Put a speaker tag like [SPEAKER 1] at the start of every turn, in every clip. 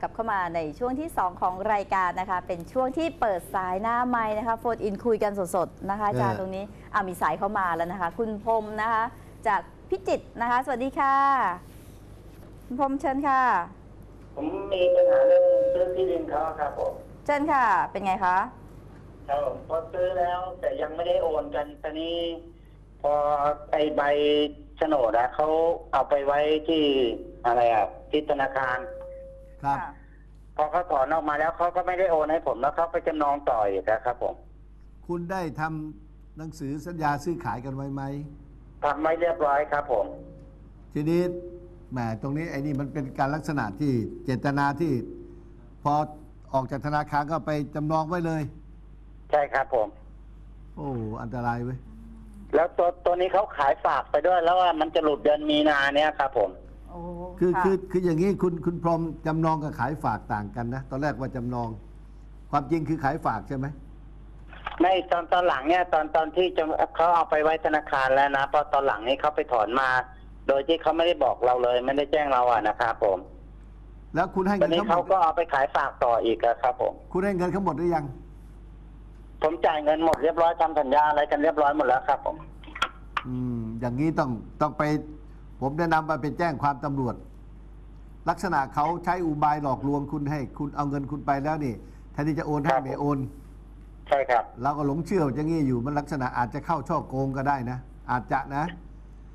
[SPEAKER 1] กลับเข้ามาในช่วงที่ 2 ของรายการนะคะ เป็นช่วงที่เปิดสายหน้าไม้นะคะโฟนอินคุยกันสดๆนะคะอาจารย์
[SPEAKER 2] เออ
[SPEAKER 1] ตรงนี้อ่ามีสายเข้ามาแล้วนะคะ คุณพรมนะคะ จากพิจิตรนะคะ สวัสดีค่ะ คุณพรมเชิญค่ะ
[SPEAKER 3] ผมมีปัญหาเรื่องซื้อที่ดินเขาครับผม
[SPEAKER 1] เชิญค่ะ เป็นไงคะ
[SPEAKER 3] ครับผมพอซื้อแล้วแต่ยังไม่ได้โอนกันตอนนี้ พอไอใบโฉนดอะเขาเอาไปไว้ที่อะไรอะที่ธนาคาร
[SPEAKER 2] ครับ
[SPEAKER 1] ค่ะ
[SPEAKER 3] พอเขาถอนออกมาแล้วเขาก็ไม่ได้โอนให้ผมแล้วเขาไปจำนองต่ออีกนะครับผม
[SPEAKER 2] คุณได้ทำหนังสือสัญญาซื้อขายกันไว้ไหม
[SPEAKER 3] ทำไม่เรียบร้อยครับผม
[SPEAKER 2] ทีนี้แหมตรงนี้ไอ้นี่มันเป็นการลักษณะที่เจตนาที่ พอออกจากธนาคารก็ไปจำนองไว้เลย
[SPEAKER 3] ใช่ครับผม
[SPEAKER 2] โอ้อันตรายเว้ย
[SPEAKER 3] แล้วตัวตัวนี้เขาขายฝากไปด้วย แล้วว่ามันจะหลุดเดือนมีนาเนี่ยครับผม
[SPEAKER 1] โอ้
[SPEAKER 2] คือ
[SPEAKER 1] ค่ะ
[SPEAKER 2] คือคืออย่างนี้คุณคุณพรหมจำนองกับขายฝากต่างกันนะตอนแรกว่าจำนอง ความจริงคือขายฝากใช่ไหม
[SPEAKER 3] ไม่ตอนตอนหลังเนี่ย ตอนตอนที่จะเขาเอาไปไว้ธนาคารแล้วนะพอตอนหลังนี้เขาไปถอนมา โดยที่เขาไม่ได้บอกเราเลย ไม่ได้แจ้งเราอะนะครับผม
[SPEAKER 2] แล้วคุณให้
[SPEAKER 3] ตอ
[SPEAKER 2] เงิ
[SPEAKER 3] น
[SPEAKER 2] น
[SPEAKER 3] นี้
[SPEAKER 2] เขาหม
[SPEAKER 3] เขา
[SPEAKER 2] ด
[SPEAKER 3] ก็เอาไปขายฝากต่ออีกอะครับ ผม
[SPEAKER 2] คุณให้เงินเขาหมดหรือยัง
[SPEAKER 3] ผมจ่ายเงินหมดเรียบร้อยทำสัญญาอะไรกันเรียบร้อยหมดแล้วครับผม
[SPEAKER 2] อืมอย่างนี้ต้องต้องไป ผมแนะนำไปไปแจ้งความตำรวจ ลักษณะเขาใช้อุบายหลอกลวงคุณให้ คุณเอาเงินคุณไปแล้วนี่แทนที่จะโอนให้
[SPEAKER 3] ครับ
[SPEAKER 2] ไม่โอน
[SPEAKER 3] ใช่ครับ
[SPEAKER 2] เราก็หลงเชื่อว่าจะงี้อยู่มันลักษณะอาจจะเข้าช่อโกงก็ได้นะ อาจจะนะ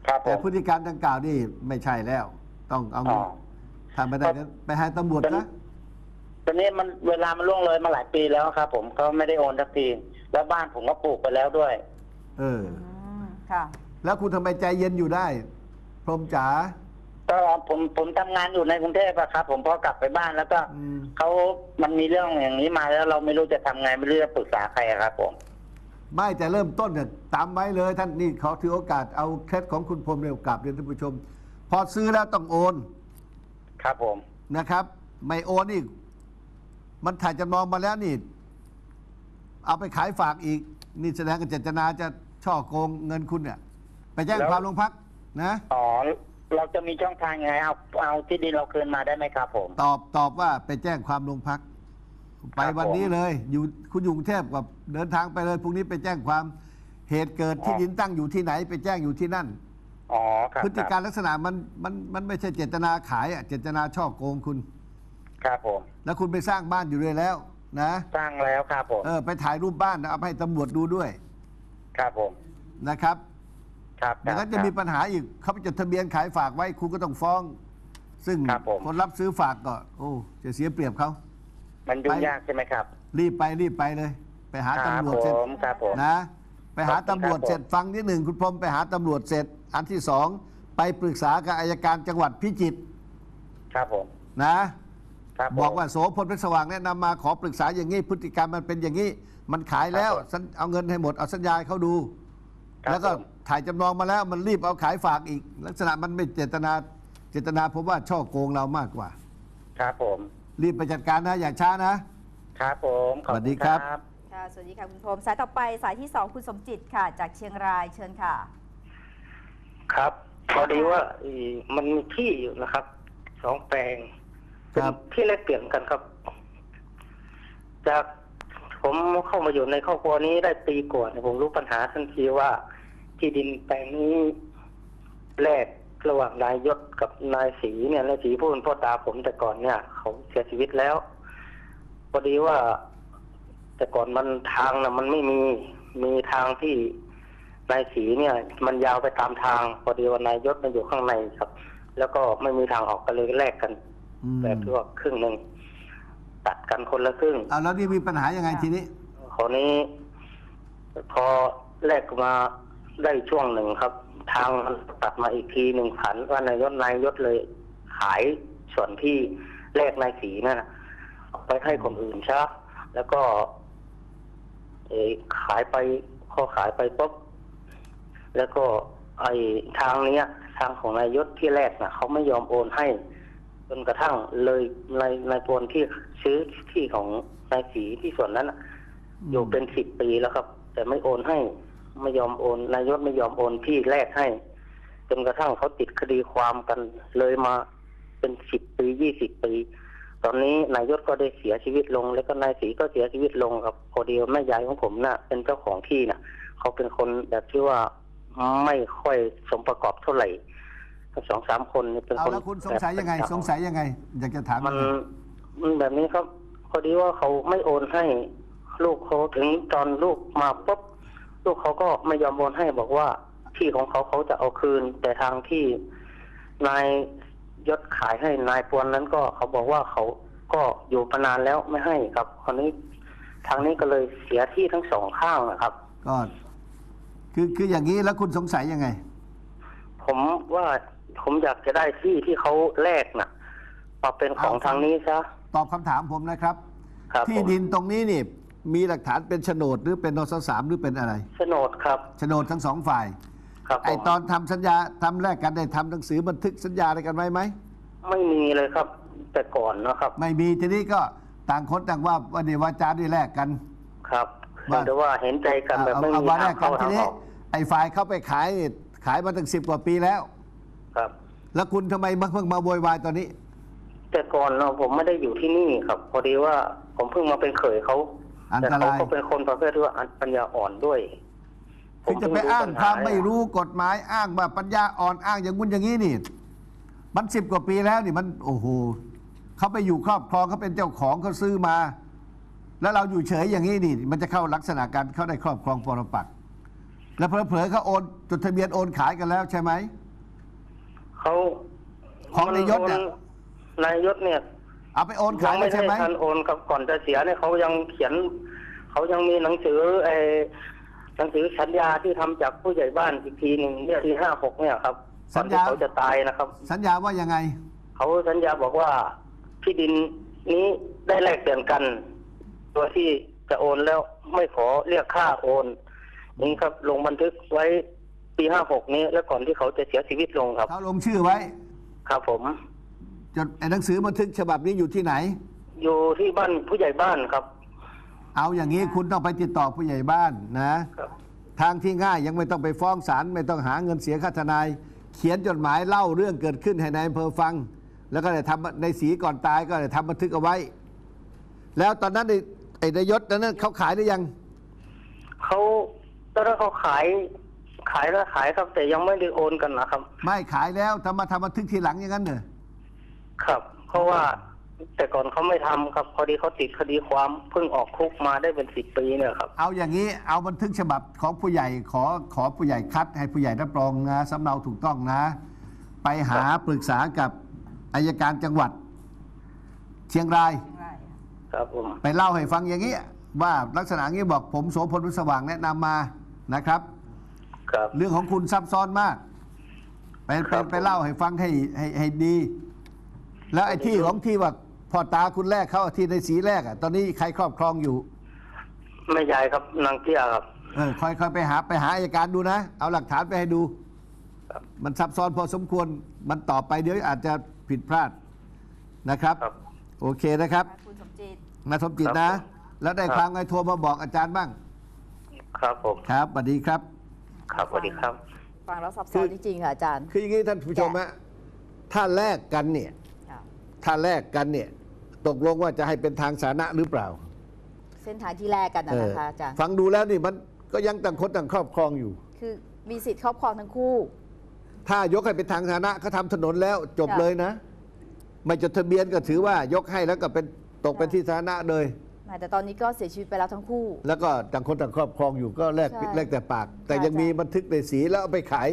[SPEAKER 3] ครับผ
[SPEAKER 2] แต่
[SPEAKER 3] ม
[SPEAKER 2] พฤติการดังกล่าวนี่ไม่ใช่แล้ว ต้องเอา
[SPEAKER 3] อ๋
[SPEAKER 2] เงิ
[SPEAKER 3] อน
[SPEAKER 2] ทำไปได้งั้นไปให้ตำรวจนะ
[SPEAKER 3] ตอนนี้มันเวลามันล่วงเลยมาหลายปีแล้วครับ ผมเขาไม่ได้โอนสักทีแล้วบ้านผมก็ปลูกไปแล้วด้วย
[SPEAKER 2] เออ
[SPEAKER 1] อืมค่ะ
[SPEAKER 2] แล้วคุณทำไมใจเย็นอยู่ได้ พรหมจ๋า
[SPEAKER 3] ก็ผมผมทำงานอยู่ในกรุงเทพอะครับ ผมพอกลับไปบ้านแล้วก็
[SPEAKER 2] อืม
[SPEAKER 3] เขามันมีเรื่องอย่างนี้มาแล้วเราไม่รู้จะทำไงไม่รู้จะปรึกษาใครอะครับ ผม
[SPEAKER 2] ไม่แต่เริ่มต้นเนี่ยตามไว้เลยท่านนี่ขอถือโอกาสเอาเคล็ดของคุณพรหมเร็วกลับเรียนท่านผู้ชม พอซื้อแล้วต้องโอน
[SPEAKER 3] ครับผม
[SPEAKER 2] นะครับ ไม่โอนนี่มันถ่ายจำนองมาแล้วนี่ เอาไปขายฝากอีก นี่แสดงกับเจตนาจะช่อโกงเงินคุณเนี่ย ไปแจ้งความโรงพักนะ
[SPEAKER 3] อ๋อ เราจะมีช่องทางยังไงเอาเอาที่ดินเราคืนมาได้ไหมครับผม
[SPEAKER 2] ตอบตอบว่าไปแจ้งความโรงพัก ไป
[SPEAKER 3] ครับ
[SPEAKER 2] วันนี้
[SPEAKER 3] ผม
[SPEAKER 2] เลย อยู่คุณอยู่กรุงเทพกับเดินทางไปเลยพรุ่งนี้ไปแจ้งความเหตุเกิดที่
[SPEAKER 3] อ๋อ
[SPEAKER 2] ดินตั้งอยู่ที่ไหน ไปแจ้งอยู่ที่นั่น
[SPEAKER 3] อ๋อครับ
[SPEAKER 2] พฤติการลักษณะมันมันมันไม่ใช่เจตนาขายอะเจตนาช่อโกงคุณ
[SPEAKER 3] ครับผม
[SPEAKER 2] แล้วคุณไปสร้างบ้านอยู่เลยแล้ว นะ
[SPEAKER 3] สร้างแล้วครับผม
[SPEAKER 2] เออไปถ่ายรูปบ้านนะเอาไปให้ตำรวจดูด้วย
[SPEAKER 3] ครับผม
[SPEAKER 2] นะครับ
[SPEAKER 3] ครับ
[SPEAKER 2] ดังนั้นจะมีปัญหาอีกเขาไปจดทะเบียนขายฝากไว้คุณก็ต้องฟ้อง ซึ่ง
[SPEAKER 3] ครับผม
[SPEAKER 2] คนรับซื้อฝากก็ โอ้จะเสียเปรียบเขา
[SPEAKER 3] มันยุ่ง
[SPEAKER 2] ไป
[SPEAKER 3] ยากใช่ไหมครับ
[SPEAKER 2] รีบไปรีบไปเลย ไปหา
[SPEAKER 3] ครับ
[SPEAKER 2] ตำรวจ
[SPEAKER 3] ผ
[SPEAKER 2] เสร็จ
[SPEAKER 3] มครับผม
[SPEAKER 2] นะ ไปหา
[SPEAKER 3] ครับ
[SPEAKER 2] ตำรวจ
[SPEAKER 3] ครับผม
[SPEAKER 2] เสร็จฟังนิดหนึ่งคุณพรหมไปหาตำรวจเสร็จ อันที่สองไปปรึกษากับอายการจังหวัดพิจิตร
[SPEAKER 3] ครับผม
[SPEAKER 2] นะ
[SPEAKER 3] ครับผม
[SPEAKER 2] บอกว่าโสพลเพชรสว่างแนะนำมาขอปรึกษาอย่างนี้พฤติกรรมมันเป็นอย่างนี้ มันขายแล้ว
[SPEAKER 3] ครับผม
[SPEAKER 2] สัญเอาเงินให้หมดเอาสัญญาให้เขาดู
[SPEAKER 3] ครับ
[SPEAKER 2] แล้วก็
[SPEAKER 3] ผม
[SPEAKER 2] ถ่ายจำนองมาแล้วมันรีบเอาขายฝากอีก ลักษณะมันไม่เจตนาเจตนาผมว่าช่อโกงเรามากกว่า
[SPEAKER 3] ครับผม
[SPEAKER 2] รีบไปจัดการนะอย่าช้านะ
[SPEAKER 3] ครับผมขอบ
[SPEAKER 2] สวัสดี
[SPEAKER 3] ณ
[SPEAKER 2] ครับ
[SPEAKER 1] ค่ะ สวัสดีค่ะคุณพรมสายต่อไปสายที่ 2 คุณสมจิตค่ะ จากเชียงรายเชิญค่ะ
[SPEAKER 4] ครับ พอดีว่าเอ่อมันมีที่อยู่นะครับสองแปลงเป็น
[SPEAKER 2] ครับ
[SPEAKER 4] ที่แลกเปลี่ยนกันครับ จากผมเข้ามาอยู่ในครอบครัวนี้ได้ปีกว่าเนี่ยผมรู้ปัญหาทันทีว่า ที่ดินแปลงนี้แลกระหว่างนายยศกับนายศรีเนี่ยนายศรีผู้เป็นพ่อตาผมแต่ก่อนเนี่ย เขาเสียชีวิตแล้วพอดีว่า แต่ก่อนมันทางนะมันไม่มีมีทางที่นายศรีเนี่ย มันยาวไปตามทาง พอดีว่านายยศมันอยู่ข้างในครับ แล้วก็ไม่มีทางออกกันเลยแลกกัน
[SPEAKER 2] อืม
[SPEAKER 4] แบบที่ว่าครึ่งหนึ่งตัดกันคนละครึ่ง
[SPEAKER 2] เอาแล้วนี่มีปัญหายังไงทีนี้
[SPEAKER 4] คราวนี้ พอแลกมา ได้ช่วงหนึ่งครับ ทางมันตัดมาอีกทีหนึ่งผันว่านายยศนายยศเลยขายส่วนที่แลกนายสีนั่นนะไปให้คนอื่นใช่แล้วก็เออขายไปพอขายไปปุ๊บแล้วก็ไอทางเนี้ย ทางของนายยศที่แรกนะเขาไม่ยอมโอนให้จนกระทั่งเลยนายนายพลที่ซื้อที่ของนายสีที่ส่วนนั้นอยู่เป็นสิบปีแล้วครับ แต่ไม่โอนให้ ไม่ยอมโอนนายศไม่ยอมโอนที่แรกให้ จนกระทั่งเขาติดคดีความกันเลยมาเป็นสิบปียี่สิบปีพตอนนี้นายยศก็ได้เสียชีวิตลง แล้วก็นายศรีก็เสียชีวิตลงครับพอดีว่าแม่ยายของผมน่ะ เป็นเจ้าของที่น่ะ เขาเป็นคนแบบที่ว่าไม่ค่อยสมประกอบเท่าไหร่สองสามคนนี่เป็น
[SPEAKER 2] เอา
[SPEAKER 4] คน
[SPEAKER 2] แล้วคุณสงสัยยังไง
[SPEAKER 4] แบบ
[SPEAKER 2] สงสัยยังไง อยากจะถาม
[SPEAKER 4] มันมันแบบนี้ครับ พอดีว่าเขาไม่โอนให้ ลูกเขาถึงตอนลูกมาปุ๊บ ลูกเขาก็ไม่ยอมโอนให้บอกว่าที่ของเขาเขาจะเอาคืน แต่ทางที่นายยศขายให้นายปวนนั้นก็เขาบอกว่าเขาก็อยู่มานานแล้วไม่ให้ครับคราวนี้ทางนี้ก็เลยเสียที่ทั้งสองข้างนะครับ
[SPEAKER 2] ก็คือคืออย่างนี้แล้วคุณสงสัยยังไง
[SPEAKER 4] ผมว่าผมอยากจะได้ที่ที่เขาแลกน่ะมาเป็นของ
[SPEAKER 2] เอา
[SPEAKER 4] ทางนี้ซะ
[SPEAKER 2] ตอบคำถามผมนะครับ
[SPEAKER 4] ครับ
[SPEAKER 2] ที่
[SPEAKER 4] ผม
[SPEAKER 2] ดินตรงนี้นี่ มีหลักฐานเป็นโฉนดหรือเป็นนสสามหรือเป็นอะไร
[SPEAKER 4] โฉนดครับ
[SPEAKER 2] โฉนดทั้งสองฝ่าย
[SPEAKER 4] ครับ
[SPEAKER 2] ไอ
[SPEAKER 4] ผม
[SPEAKER 2] ตอนทำสัญญาทำแลกกันได้ทำหนังสือบันทึกสัญญาอะไรกันไว้ไหม
[SPEAKER 4] ไม่มีเลยครับ แต่ก่อนนะครับ
[SPEAKER 2] ไม่มีทีนี้ก็ต่างคนต่างว่าว่าเดี๋ยววาจาได้แลกกัน
[SPEAKER 4] ครับ
[SPEAKER 2] ว่า
[SPEAKER 4] แต่ว่าเห็นใจกันแบบ
[SPEAKER 2] เอา
[SPEAKER 4] ไม่
[SPEAKER 2] เอา
[SPEAKER 4] มี
[SPEAKER 2] มาแล
[SPEAKER 4] ทากง
[SPEAKER 2] กั
[SPEAKER 4] เข้าน
[SPEAKER 2] ที
[SPEAKER 4] ทาง
[SPEAKER 2] นี้
[SPEAKER 4] ออก
[SPEAKER 2] ไอ้ฝ่ายเข้าไปขายนี่ขายมาตั้งสิบกว่าปีแล้ว
[SPEAKER 4] ครับ
[SPEAKER 2] แล้วคุณทำไมมาเพิ่งมาโวยวายตอนนี้
[SPEAKER 4] แต่ก่อนเนาะผมไม่ได้อยู่ที่นี่ครับ พอดีว่าผมเพิ่งมาเป็นเขยเขา
[SPEAKER 2] อัน
[SPEAKER 4] แต่
[SPEAKER 2] ต
[SPEAKER 4] เขา
[SPEAKER 2] ราย
[SPEAKER 4] ก็เป็นคนประเภทที่ว่าปัญญาอ่อนด้วย
[SPEAKER 2] คือจะไป
[SPEAKER 4] ผมเพิ่
[SPEAKER 2] อ้าง
[SPEAKER 4] ปัญ
[SPEAKER 2] ค
[SPEAKER 4] ห
[SPEAKER 2] วามไม่รู้กฎหมายอ้างว่าปัญญาอ่อนอ้างอย่าง ngun อย่างนี้นี่ มันสิบกว่าปีแล้วนี่มันโอ้โหเขาไปอยู่ครอบครองเขาเป็นเจ้าของเขาซื้อมา แล้วเราอยู่เฉยอย่างนี้นี่ มันจะเข้าลักษณะการเข้าได้ครอบครองปรปักษ์แล้วเผลอๆเขาโอนจดทะเบียนโอนขายกันแล้วใช่ไหม
[SPEAKER 4] เขา
[SPEAKER 2] ของนายยศเนี่ย
[SPEAKER 4] นายยศเนี่ย
[SPEAKER 2] เอาไปโอน
[SPEAKER 4] ยั
[SPEAKER 2] ขาย
[SPEAKER 4] ง
[SPEAKER 2] แล้
[SPEAKER 4] ไม่
[SPEAKER 2] ว
[SPEAKER 4] ได้
[SPEAKER 2] ใช่ไหม
[SPEAKER 4] ทันโอนครับก่อนจะเสียเนี่ยเขายังเขียนเขายังมีหนังสือไอ้หนังสือสัญญาที่ทำจากผู้ใหญ่บ้านอีกทีหนึ่งเนี่ยที่ห้าหกเนี่ยครับก่อนที่เขาจะตายนะครับ
[SPEAKER 2] สัญญาว่ายังไง
[SPEAKER 4] เขาสัญญาบอกว่าที่ดินนี้ได้แลกเปลี่ยนกัน ตัวที่จะโอนแล้วไม่ขอเรียกค่าโอนนี่ครับ ลงบันทึกไว้ปีห้าหกนี้ แล้วก่อนที่เขาจะเสียชีวิตลงครับ
[SPEAKER 2] เขาลงชื่อไว้
[SPEAKER 4] ครับผม
[SPEAKER 2] จดไอ้หนังสือบันทึกฉบับนี้อยู่ที่ไหน
[SPEAKER 4] อยู่ที่บ้านผู้ใหญ่บ้านครับ
[SPEAKER 2] เอาอย่างนี้คุณต้องไปติดต่อผู้ใหญ่บ้านนะ
[SPEAKER 4] ครับ
[SPEAKER 2] ทางที่ง่ายยังไม่ต้องไปฟ้องศาลไม่ต้องหาเงินเสียค่าทนาย เขียนจดหมายเล่าเรื่องเกิดขึ้นให้นายอำเภอฟัง แล้วก็ได้ทำในสีก่อนตายก็ได้ทำบันทึกเอาไว้ แล้วตอนนั้นไอ้ไอ้นายยศตอนนั้นเขาขายได้ยัง
[SPEAKER 4] เขาตอนนั้นเขาขายขายแล้วขายครับ แต่ยังไม่ได้โอนกันนะครับ
[SPEAKER 2] ไม่ขายแล้วทำมาทำบันทึกทีหลังอย่างนั้นเหรอ
[SPEAKER 4] ครับ เพราะว่าแต่ก่อนเขาไม่ทำครับพอดีเขาติดคดีความเพิ่งออกคุกมาได้เป็นสิบปีเนี่ยครับ
[SPEAKER 2] เอาอย่างนี้เอาบันทึกฉบับของผู้ใหญ่ขอขอผู้ใหญ่คัด ให้ผู้ใหญ่รับรองนะสำเนาถูกต้องนะ ไปหาปรึกษากับอายการจังหวัด เชียงราย
[SPEAKER 4] ครับผม
[SPEAKER 2] ไปเล่าให้ฟังอย่างนี้ว่าลักษณะอย่างนี้บอกผมโสพลบุญสว่างแนะนำมานะครับ
[SPEAKER 4] ครับ
[SPEAKER 2] เรื่องของคุณซับซ้อนมากไป
[SPEAKER 4] ค
[SPEAKER 2] ไป
[SPEAKER 4] รับ
[SPEAKER 2] ไปเล่าให้ฟังให้ให้ให้ดี แล้วไอ้ที่ของที่ว่าพ่อตาคุณแรกเขาที่ในสีแรกอะ ตอนนี้ใครครอบครองอยู่
[SPEAKER 4] แม่ยายครับนางเตี้ยครับ
[SPEAKER 2] เออคอยคอยไปหาไปหาอายการดูนะ เอาหลักฐานไปให้ดู
[SPEAKER 4] ครับ
[SPEAKER 2] มันซับซ้อนพอสมควรมันต่อไปเดี๋ยวอาจจะผิดพลาดนะครับ
[SPEAKER 4] ครับ
[SPEAKER 2] โอเคนะครับ
[SPEAKER 1] คุณสมจิต
[SPEAKER 2] นาสมจิต
[SPEAKER 4] ครับ
[SPEAKER 2] นะ
[SPEAKER 4] ผม
[SPEAKER 2] แล้วได้
[SPEAKER 4] ครับ
[SPEAKER 2] ความไงโทรมาบอกอาจารย์บ้าง
[SPEAKER 4] ครับผม
[SPEAKER 2] ครับสวัสดีครับ
[SPEAKER 4] ครับสวัสดีครับ
[SPEAKER 1] ฟังแล้วซับซ้อนจริงๆค่ะอาจารย์
[SPEAKER 2] คืออย่างนี้ท่านผู้ชมฮะถ้าแลกกันเนี่ย
[SPEAKER 1] ค่ะ
[SPEAKER 2] ถ้าแลกกันเนี่ยตกลงว่าจะให้เป็นทางสาธารณะหรือเปล่า
[SPEAKER 1] เส้นทางที่แลกกันนะ
[SPEAKER 2] เออ
[SPEAKER 1] นะคะอาจารย์
[SPEAKER 2] ฟังดูแล้วนี่มันก็ยังต่างคนต่างครอบครองอยู่
[SPEAKER 1] คือมีสิทธิ์ครอบครองทั้งคู่
[SPEAKER 2] ถ้ายกให้เป็นทางสาธารณะเขาทำถนนแล้วจบ
[SPEAKER 1] ค่ะ
[SPEAKER 2] เลยนะ ไม่จดทะเบียนก็ถือว่ายกให้แล้วก็เป็นตกเป็นที่สาธารณะเลย
[SPEAKER 1] แต่ตอนนี้ก็เสียชีวิตไปแล้วทั้งคู่
[SPEAKER 2] แล้วก็ต่างคนต่างครอบครองอยู่ก็แลก
[SPEAKER 1] ใช่
[SPEAKER 2] แลกแต่ปาก แต่
[SPEAKER 1] ค่ะ
[SPEAKER 2] ยังมี
[SPEAKER 1] อาจารย์
[SPEAKER 2] บันทึกในสีแล้วเอาไปขาย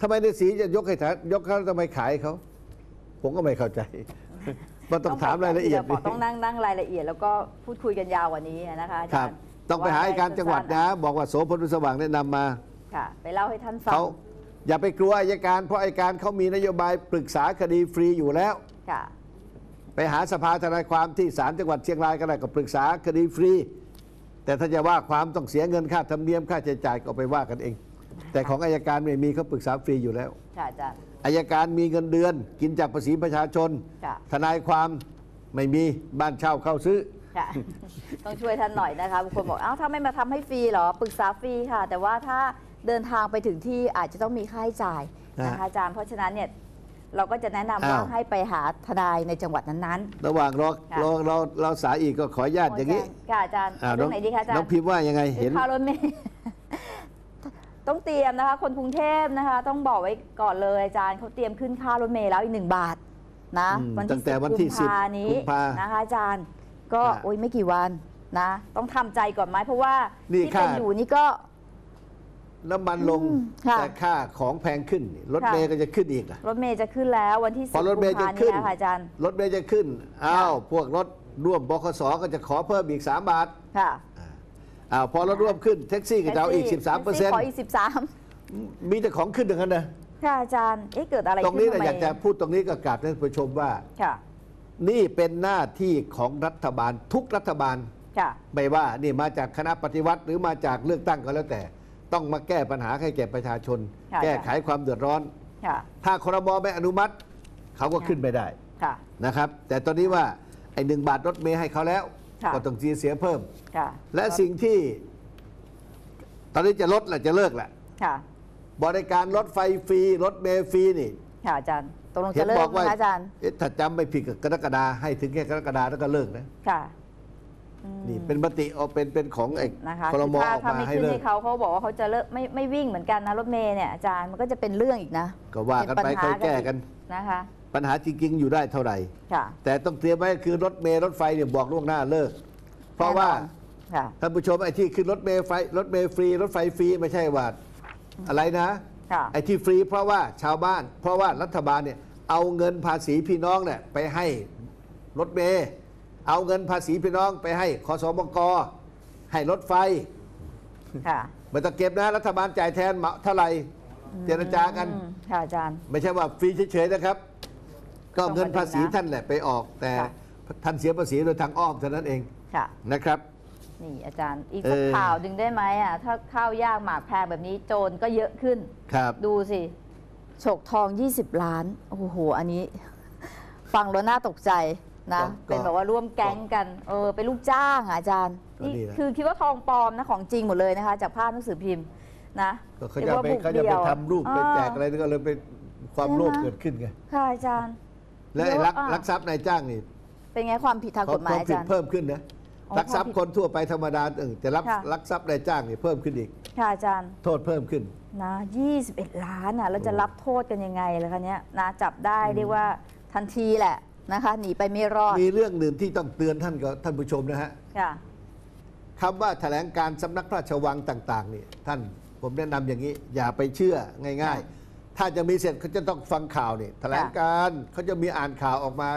[SPEAKER 2] ทำไมในสีจะยกให้ฐานยกเขาทำไมขายเขาผมก็ไม่เข้าใจ มันต้องถามรายละเอียด
[SPEAKER 1] ดี๋วต้องนั่งนั่งรายละเอียด แล้วก็พูดคุยกันยาวกว่านี้นะคะอา
[SPEAKER 2] ค
[SPEAKER 1] จา
[SPEAKER 2] รับ
[SPEAKER 1] รย์
[SPEAKER 2] ต้องไปหาอัยการจังหวัดนะ บอกว่าโสพลบุญสว่างแนะนำมา
[SPEAKER 1] ค่ะ ไปเล่าให้ท่านฟัง
[SPEAKER 2] เขาอย่าไปกลัวอายการเพราะอายการเขามีนโยบายปรึกษาคดีฟรีอยู่แล้ว
[SPEAKER 1] ค่ะ
[SPEAKER 2] ไปหาสภาทนายความที่ศาลจังหวัดเชียงรายก็ได้ก็ปรึกษาคดีฟรี แต่ถ้าจะว่าความต้องเสียเงินค่าธรรมเนียมค่าใช้จ่ายก็ไปว่ากันเอง แต่ของอายการไม่มีเขาปรึกษาฟรีอยู่แล้ว
[SPEAKER 1] ค่ะอาจารย์
[SPEAKER 2] อายการมีเงินเดือน กินจากภาษีประชาชน
[SPEAKER 1] ค่ะ
[SPEAKER 2] ทนายความไม่มีบ้านเช่าเข้าซื้อ
[SPEAKER 1] ค่ะ ต้องช่วยท่านหน่อยนะคะบางคนบอกเอ้าถ้าไม่มาทำให้ฟรีเหรอปรึกษาฟรีค่ะ แต่ว่าถ้าเดินทางไปถึงที่อาจจะต้องมีค่าใช้จ่ายนะคะอาจารย์เพราะฉะนั้นเนี่ยเราก็จะแนะนำว่า
[SPEAKER 2] อ้าว
[SPEAKER 1] ให้ไปหาทนายในจังหวัดนั้น
[SPEAKER 2] ระหว่างรอ
[SPEAKER 1] ค่ะ
[SPEAKER 2] รอเราเราสายอีกก็ขออนุญาต
[SPEAKER 1] ๆ
[SPEAKER 2] อย่างนี้
[SPEAKER 1] ค่ะอาจารย์
[SPEAKER 2] อ่า
[SPEAKER 1] เรื่องไหนดีคะอาจาร
[SPEAKER 2] น้อง
[SPEAKER 1] ย์
[SPEAKER 2] พิมพ์ว่ายังไง
[SPEAKER 1] หรื
[SPEAKER 2] เห็
[SPEAKER 1] อนค่ารถเมล์ ต้องเตรียมนะคะ คนกรุงเทพนะคะ ต้องบอกไว้ก่อนเลยอาจารย์เขาเตรียมขึ้นค่ารถเมล์แล้วอีกหนึ่งบาทนะ
[SPEAKER 2] อืม
[SPEAKER 1] วัน
[SPEAKER 2] ตั้
[SPEAKER 1] ที่
[SPEAKER 2] งแต่
[SPEAKER 1] 10
[SPEAKER 2] วันที่
[SPEAKER 1] กุมภา
[SPEAKER 2] 10
[SPEAKER 1] นี้
[SPEAKER 2] กุมภา
[SPEAKER 1] นะคะอาจารย์ก็
[SPEAKER 2] อ่า
[SPEAKER 1] โอ้ยไม่กี่วันนะ ต้องทำใจก่อนไหมเพราะว่า
[SPEAKER 2] นี่
[SPEAKER 1] ที่เป็น
[SPEAKER 2] ค่า
[SPEAKER 1] อยู่นี่ก็
[SPEAKER 2] น้ำมันลง
[SPEAKER 1] อืมค่ะ
[SPEAKER 2] แต่ค่าของแพงขึ้นนี่รถ
[SPEAKER 1] ค่ะ
[SPEAKER 2] เมย์ก็จะขึ้นอีกอะ
[SPEAKER 1] รถเมล์จะขึ้นแล้ววันที่
[SPEAKER 2] พอ
[SPEAKER 1] 10
[SPEAKER 2] รถเมล์
[SPEAKER 1] กุม
[SPEAKER 2] จะ
[SPEAKER 1] ภา
[SPEAKER 2] ขึ้
[SPEAKER 1] นี้
[SPEAKER 2] น
[SPEAKER 1] นะคะอาจารย์
[SPEAKER 2] รถเมย์จะขึ้นอ้าวพวกรถร่วมบขสก็จะขอเพิ่มอีก 3 บาท
[SPEAKER 1] ค่ะ
[SPEAKER 2] อ้าวพอรถร่วมขึ้นแท็กซี่ก็จะเอาอีก 13เปอร์เซ็นต์
[SPEAKER 1] ขออีก
[SPEAKER 2] มีแต่ของขึ้นอย่างนั้นนะ
[SPEAKER 1] 13ค่ะอาจารย์เอ๊ะเกิดอะไร
[SPEAKER 2] ตรงนี้
[SPEAKER 1] ขึ้
[SPEAKER 2] นะ
[SPEAKER 1] ทำไม
[SPEAKER 2] อยากจะพูดตรงนี้ก็กราบท่านผู้ชมว่า
[SPEAKER 1] ค่ะ
[SPEAKER 2] นี่เป็นหน้าที่ของรัฐบาลทุกรัฐบาล
[SPEAKER 1] ค่ะ
[SPEAKER 2] ไม่ว่านี่มาจากคณะปฏิวัติหรือมาจากเลือกตั้งก็แล้วแต่ ต้องมาแก้ปัญหาให้แก่ประชาชน
[SPEAKER 1] ค่ะ
[SPEAKER 2] แก้ไขความเดือดร้อน
[SPEAKER 1] ค่ะ
[SPEAKER 2] ถ้าครมไม่อนุมัติ เขาก็ขึ้นไม่ได้
[SPEAKER 1] ค่ะ
[SPEAKER 2] นะครับ แต่ตอนนี้ว่าไอ้หนึ่งบาทรถเมย์ให้เขาแล้ว
[SPEAKER 1] ค่ะ
[SPEAKER 2] ก็ต้องเสียเพิ่ม
[SPEAKER 1] ค่ะ
[SPEAKER 2] และสิ่งที่ ตอนนี้จะลดแหละจะเลิกแหละ
[SPEAKER 1] ค่ะ
[SPEAKER 2] บริการรถไฟฟรีรถเมย์ฟรีนี่
[SPEAKER 1] ค่ะอาจารย์ตกลง
[SPEAKER 2] เห็
[SPEAKER 1] จะ
[SPEAKER 2] น
[SPEAKER 1] เลิ
[SPEAKER 2] บ
[SPEAKER 1] ก
[SPEAKER 2] อก
[SPEAKER 1] ไหม
[SPEAKER 2] ว่า
[SPEAKER 1] คะอาจารย์
[SPEAKER 2] เอ๊ะถ้าจำไม่ผิดกับกรกฎาให้ถึงแค่กรกฎาแล้วก็เลิกนะ
[SPEAKER 1] ค่ะอืม
[SPEAKER 2] นี่เป็นมติเอาเป็นเป็นของไอ้
[SPEAKER 1] นะคะ
[SPEAKER 2] ครม
[SPEAKER 1] คือถ้า
[SPEAKER 2] ออก
[SPEAKER 1] ถ้า
[SPEAKER 2] มา
[SPEAKER 1] ไม่
[SPEAKER 2] ให้
[SPEAKER 1] ขึ้น
[SPEAKER 2] เลิก
[SPEAKER 1] ให้เขาเขาบอกว่าเขาจะเลิกไม่ไม่วิ่งเหมือนกันนะรถเมย์เนี่ยอาจารย์มันก็จะเป็นเรื่องอีกนะ
[SPEAKER 2] ก็ว่ากันไป
[SPEAKER 1] เป็นปั
[SPEAKER 2] ค่
[SPEAKER 1] ญ
[SPEAKER 2] อย
[SPEAKER 1] หา
[SPEAKER 2] แก้กัน
[SPEAKER 1] นะคะ
[SPEAKER 2] ปัญหาจริง ๆ อยู่ได้เท่าไหร่
[SPEAKER 1] ค่ะ
[SPEAKER 2] แต่ต้องเตรียมไว้คือรถเมล์รถไฟเนี่ยบอกล่วงหน้าเลิก เพราะว่า
[SPEAKER 1] แน่นอนค่ะ
[SPEAKER 2] ท่านผู้ชมไอ้ที่ขึ้นรถเมล์ไฟรถเมล์ฟรี รถไฟฟรีไม่ใช่ว่าอะไรนะ
[SPEAKER 1] ค่ะ
[SPEAKER 2] ไอ้ที่ฟรีเพราะว่าชาวบ้าน เพราะว่ารัฐบาลเนี่ยเอาเงินภาษีพี่น้องเนี่ยไปให้รถเมล์เอาเงินภาษีพี่น้องไปให้คสมกให้รถไฟ
[SPEAKER 1] ค่ะ
[SPEAKER 2] ไม่ต้องเก็บนะรัฐบาลจ่ายแทนเหมาเท่าไหร่เจรจากัน
[SPEAKER 1] อืมค่ะอาจารย์
[SPEAKER 2] ไม่ใช่ว่าฟรีเฉยๆนะครับ ก็
[SPEAKER 1] ต้อง
[SPEAKER 2] เงินภาษี
[SPEAKER 1] ประเด็นนะ
[SPEAKER 2] ท่านแหละไปออก แต่
[SPEAKER 1] ค่ะ
[SPEAKER 2] ท่านเสียภาษีโดยทางอ้อมเท่านั้นเอง
[SPEAKER 1] ค่ะ
[SPEAKER 2] นะครับ
[SPEAKER 1] นี่อาจารย์อีก
[SPEAKER 2] เอ
[SPEAKER 1] สัก
[SPEAKER 2] อ
[SPEAKER 1] ข่าวดึงได้ไหมอะถ้าข้าวยากหมากแพงแบบนี้โจรก็เยอะขึ้น
[SPEAKER 2] ครับ
[SPEAKER 1] ดูสิฉกทอง 20 ล้านโอ้โหอันนี้ ฟังแล้วน่าตกใจนะ
[SPEAKER 2] ก็
[SPEAKER 1] เป็นแบบว่าร่วมแก๊งกันเออเป็นลูกจ้างอะอาจารย์
[SPEAKER 2] ก็
[SPEAKER 1] นี่
[SPEAKER 2] ดีนะ
[SPEAKER 1] คือคิดว่าทองปลอมนะของจริงหมดเลยนะคะ จากภาพหนังสือพิมพ์นะ
[SPEAKER 2] ก็เขา
[SPEAKER 1] รี
[SPEAKER 2] จะ
[SPEAKER 1] ยกว่
[SPEAKER 2] ไป
[SPEAKER 1] บุก
[SPEAKER 2] เขาจะไป
[SPEAKER 1] ดี่ยว
[SPEAKER 2] ทำรูปไปแจกอะไรนี่ก็เลยเป็นความ
[SPEAKER 1] ใช่ไหม
[SPEAKER 2] โลภเกิดขึ้นไง
[SPEAKER 1] ค่ะอาจารย์
[SPEAKER 2] และไอ้ลัก
[SPEAKER 1] เยอะอะ
[SPEAKER 2] ลักทรัพย์นายจ้างนี่
[SPEAKER 1] เป็นไงความผิดทางกฎหมาย
[SPEAKER 2] ความ
[SPEAKER 1] อา
[SPEAKER 2] ผิด
[SPEAKER 1] จารย์
[SPEAKER 2] เพิ่มขึ้นนะ
[SPEAKER 1] อ๋อ
[SPEAKER 2] ลักทรัพย์คนทั่วไปธรรมดาเออแต่ลัก
[SPEAKER 1] ค่ะ
[SPEAKER 2] ลักทรัพย์นายจ้างนี่เพิ่มขึ้นอีก
[SPEAKER 1] ค่ะอาจารย์
[SPEAKER 2] โทษเพิ่มขึ้น
[SPEAKER 1] นะ21 ล้านอะแล้วจะ
[SPEAKER 2] โอ้
[SPEAKER 1] รับโทษกันยังไงล่ะคะเนี้ยนะจับได้เรียกว่าทันทีแหละนะคะหนีไปไม่รอด
[SPEAKER 2] มีเรื่องหนึ่งที่ต้องเตือนท่านกับท่านผู้ชมนะฮะ
[SPEAKER 1] ค่ะ
[SPEAKER 2] คำว่าแถลงการสำนักพระราชวังต่างๆนี่ท่านผมแนะนำอย่างนี้ อย่าไปเชื่อง่ายๆ ถ้าจะมีเสร็จเขาจะต้องฟังข่าวนี่แถลงการเขาจะมีอ่านข่าวออกมา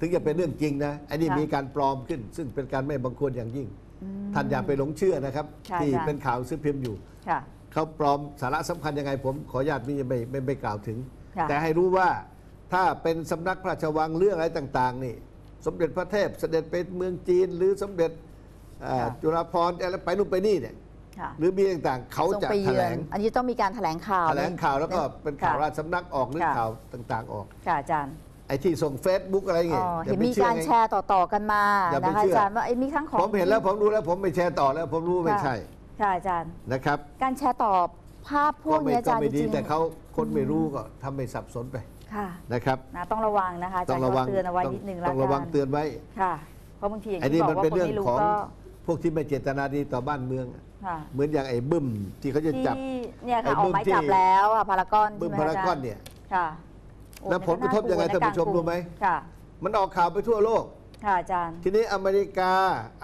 [SPEAKER 2] ถึงจะเป็นเรื่องจริงนะอันนี้
[SPEAKER 1] ค่ะ
[SPEAKER 2] มีการปลอมขึ้น ซึ่งเป็นการไม่บังควรอย่างยิ่ง ท่านอย่าไปหลงเชื่อนะครับ
[SPEAKER 1] ค่ะ
[SPEAKER 2] ที่
[SPEAKER 1] อาจารย์
[SPEAKER 2] เป็นข่าวซื้อพิมพ์อยู่
[SPEAKER 1] ค่ะ
[SPEAKER 2] เขาปลอมสาระสำคัญยังไงผมขออนุญาตไม่ไม่ไม่ไม่กล่าวถึง
[SPEAKER 1] ค่ะ
[SPEAKER 2] แต่ให้รู้ว่าถ้าเป็นสำนักพระราชวังเรื่องอะไรต่าง ๆ นี่ สมเด็จพระเทพเสด็จไปเมืองจีน หรือสมเด็จอ่า
[SPEAKER 1] ค่ะ
[SPEAKER 2] จุฬาภรณ์อะไรไปนู่นไปนี่เนี่ย
[SPEAKER 1] ค่ะ
[SPEAKER 2] หรือมีต่างๆเขา
[SPEAKER 1] ส่ง
[SPEAKER 2] จะ
[SPEAKER 1] ไป
[SPEAKER 2] แถ
[SPEAKER 1] เยื
[SPEAKER 2] ล
[SPEAKER 1] อน
[SPEAKER 2] ง
[SPEAKER 1] อันนี้ต้องมีการแถลงข่าว
[SPEAKER 2] แถลงข่าวแล้วก็เป็นข่าว
[SPEAKER 1] ค่ะ
[SPEAKER 2] ราชสำนักออกหรือ
[SPEAKER 1] ค่ะ
[SPEAKER 2] ข่าวต่าง ๆ ออก
[SPEAKER 1] ค่ะอาจารย์
[SPEAKER 2] ไอ้ที่ส่งเฟซบุ๊กอะไร
[SPEAKER 1] อ๋
[SPEAKER 2] เงี้ย
[SPEAKER 1] อ
[SPEAKER 2] อย่
[SPEAKER 1] เห็น
[SPEAKER 2] ไป
[SPEAKER 1] มี
[SPEAKER 2] ชื่อ
[SPEAKER 1] การ
[SPEAKER 2] ไง
[SPEAKER 1] แชร์ต่อๆกันมา
[SPEAKER 2] อย่าไป
[SPEAKER 1] นะคะ
[SPEAKER 2] เชื่อ
[SPEAKER 1] อาจารย์ว่าไอ้ยมีทั้งของ
[SPEAKER 2] ผมเห็นแล้วผมรู้แล้วผมไม่แชร์ต่อแล้วผมรู้ไม่
[SPEAKER 1] ค่ะ
[SPEAKER 2] ใช่
[SPEAKER 1] ค่ะอาจารย์
[SPEAKER 2] นะครับ
[SPEAKER 1] การแชร์ต่อภาพพว
[SPEAKER 2] ก็
[SPEAKER 1] ก
[SPEAKER 2] ไม่
[SPEAKER 1] นี้อา
[SPEAKER 2] ก็
[SPEAKER 1] จารย์
[SPEAKER 2] ไม่
[SPEAKER 1] จ
[SPEAKER 2] ดี
[SPEAKER 1] ริงๆ
[SPEAKER 2] แต่เขาคนไม่รู้ก็ทำให้สับสนไป
[SPEAKER 1] ค่ะ
[SPEAKER 2] นะครับ
[SPEAKER 1] นะต้องระวังนะคะอาจา
[SPEAKER 2] ต้
[SPEAKER 1] ร
[SPEAKER 2] อง
[SPEAKER 1] ย์
[SPEAKER 2] ระวั
[SPEAKER 1] ก็
[SPEAKER 2] ง
[SPEAKER 1] เตือนเอาไว้
[SPEAKER 2] ต้อง
[SPEAKER 1] นิดนึง
[SPEAKER 2] ต้
[SPEAKER 1] แล้
[SPEAKER 2] อ
[SPEAKER 1] ว
[SPEAKER 2] งระวั
[SPEAKER 1] กั
[SPEAKER 2] ง
[SPEAKER 1] น
[SPEAKER 2] เตือนไว้
[SPEAKER 1] ค่ะเพราะบางทีอย่าง
[SPEAKER 2] ไอ้
[SPEAKER 1] ที่
[SPEAKER 2] นี่
[SPEAKER 1] บอ
[SPEAKER 2] มัน
[SPEAKER 1] กว่า
[SPEAKER 2] เป็น
[SPEAKER 1] คน
[SPEAKER 2] เรื่อง
[SPEAKER 1] ไม่รู้
[SPEAKER 2] ของ
[SPEAKER 1] ก็
[SPEAKER 2] พวกที่ไม่เจตนาดีต่อบ้านเมือง
[SPEAKER 1] ค่ะ
[SPEAKER 2] เหมือนอย่างไอ้บึ้มที่เขาจะ
[SPEAKER 1] ที่
[SPEAKER 2] จับ
[SPEAKER 1] เนี่ย
[SPEAKER 2] ไอ้
[SPEAKER 1] ค่ะออก
[SPEAKER 2] บึ้ม
[SPEAKER 1] หมาย
[SPEAKER 2] ที่
[SPEAKER 1] จับแล้วค่ะพารากอน
[SPEAKER 2] บึ้
[SPEAKER 1] ใช่
[SPEAKER 2] ม
[SPEAKER 1] ไหม
[SPEAKER 2] พารากอน
[SPEAKER 1] จ
[SPEAKER 2] เนี่ย
[SPEAKER 1] ค่ะโอ้
[SPEAKER 2] แล้วผลกระทบยังไง
[SPEAKER 1] น่
[SPEAKER 2] ท่านผู้ชม
[SPEAKER 1] กลัว
[SPEAKER 2] รู้ไหม
[SPEAKER 1] ค่ะ
[SPEAKER 2] มันออกข่าวไปทั่วโลก
[SPEAKER 1] ค่ะอาจารย์
[SPEAKER 2] ทีนี้อเมริกา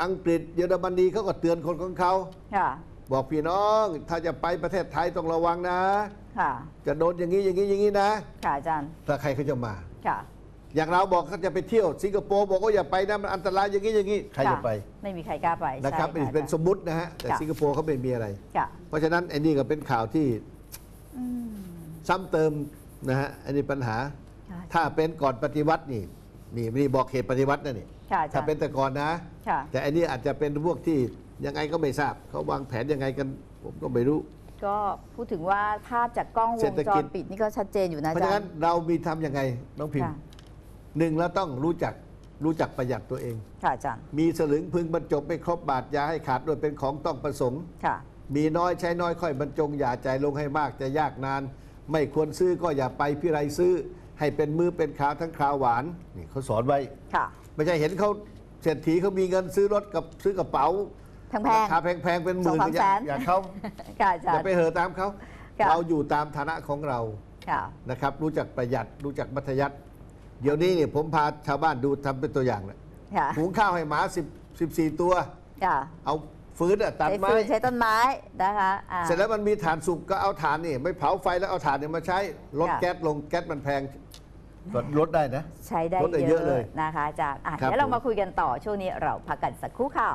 [SPEAKER 2] อังกฤษเยอรมนีเขาก็เตือนคนของเขา
[SPEAKER 1] ค่ะ
[SPEAKER 2] บอกพี่น้องถ้าจะไปประเทศไทยต้องระวังนะ
[SPEAKER 1] ค่ะ
[SPEAKER 2] จะโดนอย่างนี้อย่างนี้อย่างนี้นะ
[SPEAKER 1] ค่ะอาจารย์
[SPEAKER 2] ถ้าใครเขาจะมา
[SPEAKER 1] ค่ะ
[SPEAKER 2] อย่างเราบอกเขาจะไปเที่ยวสิงคโปร์บอกว่าอย่าไปนะมันอันตรายอย่างนี้อย่างนี้ใครจะไป
[SPEAKER 1] ไม่มีใครกล้าไป
[SPEAKER 2] นะครับ
[SPEAKER 1] ใช่
[SPEAKER 2] เป็น
[SPEAKER 1] อาจารย์
[SPEAKER 2] สมมุตินะฮะแต่
[SPEAKER 1] ค่ะ
[SPEAKER 2] สิงคโปร์เขาไม่มีอะไร
[SPEAKER 1] ค่ะ
[SPEAKER 2] เพราะฉะนั้นไอ้นี่ก็เป็นข่าวที่
[SPEAKER 1] อืม
[SPEAKER 2] ซ้ำเติมนะฮะอันนี้ปัญหา
[SPEAKER 1] ค่ะ
[SPEAKER 2] ถ้าเป็นก่อนปฏิวัตินี่นี่นี่บอกเหตุปฏิวัตินะนี่
[SPEAKER 1] ค่ะอาจา
[SPEAKER 2] ถ้าร
[SPEAKER 1] ย์
[SPEAKER 2] เป็นแต่ก่อนนะ
[SPEAKER 1] ค่ะ
[SPEAKER 2] แต่อันนี้อาจจะเป็นพวกที่ยังไงก็ไม่ทราบเขาวางแผนยังไงกัน ผมก็ไม่รู้
[SPEAKER 1] ก็พูดถึงว่าภาพจากกล้องว
[SPEAKER 2] เศรงษฐ
[SPEAKER 1] จ
[SPEAKER 2] กิ
[SPEAKER 1] ร
[SPEAKER 2] จ
[SPEAKER 1] ปิดนี่ก็ชัดเจนอยู่นะ
[SPEAKER 2] เพ
[SPEAKER 1] อา
[SPEAKER 2] ราะ
[SPEAKER 1] จา
[SPEAKER 2] ฉะ
[SPEAKER 1] ร
[SPEAKER 2] นั้น
[SPEAKER 1] ย์
[SPEAKER 2] เรามีทำยังไงน้องพิม
[SPEAKER 1] ค่ะ
[SPEAKER 2] พ์ หนึ่งเราต้องรู้จักรู้จักประหยัดตัวเอง
[SPEAKER 1] ค่ะอาจารย์
[SPEAKER 2] มีสลึงพึงบรรจบไม่ครบบาทอยาให้ขาดด้วยเป็นของต้องประสงค์
[SPEAKER 1] ค่ะ
[SPEAKER 2] มีน้อยใช้น้อยค่อยบรรจง อย่าใจายลงให้มากจะยากนาน ไม่ควรซื้อก็อย่าไปพิไรซื้อ ให้เป็นมือเป็นขาทั้งคาวหวานนี่เขาสอนไว้
[SPEAKER 1] ค่ะ
[SPEAKER 2] ไม่ใช่เห็นเขาเศรษฐีเขามีเงินซื้อรถกับซื้อกระเป๋า
[SPEAKER 1] แพงๆ
[SPEAKER 2] ราคาแพงๆเป็นหมื่น
[SPEAKER 1] สองสาม
[SPEAKER 2] อย่า
[SPEAKER 1] แสน
[SPEAKER 2] อย่าเขา
[SPEAKER 1] ค่ะอาจา
[SPEAKER 2] อย่าร
[SPEAKER 1] ย์
[SPEAKER 2] ไปเหอะตามเขา
[SPEAKER 1] ค่ะ
[SPEAKER 2] เราอยู่ตามฐานะของเรา
[SPEAKER 1] ค่ะ
[SPEAKER 2] นะครับ รู้จักประหยัดรู้จักมัธยัติ เดี๋ยวนี้เนี่ยผมพาชาวบ้านดูทำเป็นตัวอย่างเลย
[SPEAKER 1] ค่ะ
[SPEAKER 2] หุงข้าวให้หมา10 14 ตัว
[SPEAKER 1] ค่ะ
[SPEAKER 2] เอาฟืนอะตัด
[SPEAKER 1] ใช้
[SPEAKER 2] ไม้
[SPEAKER 1] ฟืนใช้ต้นไม้นะคะอ่า
[SPEAKER 2] เสร็จแล้วมันมีถ่านสุกก็เอาถ่านนี่ไม่เผาไฟแล้วเอาถ่านเนี่ยมาใช้ลด
[SPEAKER 1] ค่ะ
[SPEAKER 2] แก๊สลงแก๊สมันแพงลดลดได้นะ
[SPEAKER 1] ใช้ได้
[SPEAKER 2] ลดได้
[SPEAKER 1] เย
[SPEAKER 2] เย
[SPEAKER 1] อะ
[SPEAKER 2] อะเลย
[SPEAKER 1] นะคะอาจารย์อะ
[SPEAKER 2] ครับ
[SPEAKER 1] เดี๋ยวเรา
[SPEAKER 2] ผม
[SPEAKER 1] มาคุยกันต่อช่วงนี้เราพักกันสักครู่ค่ะ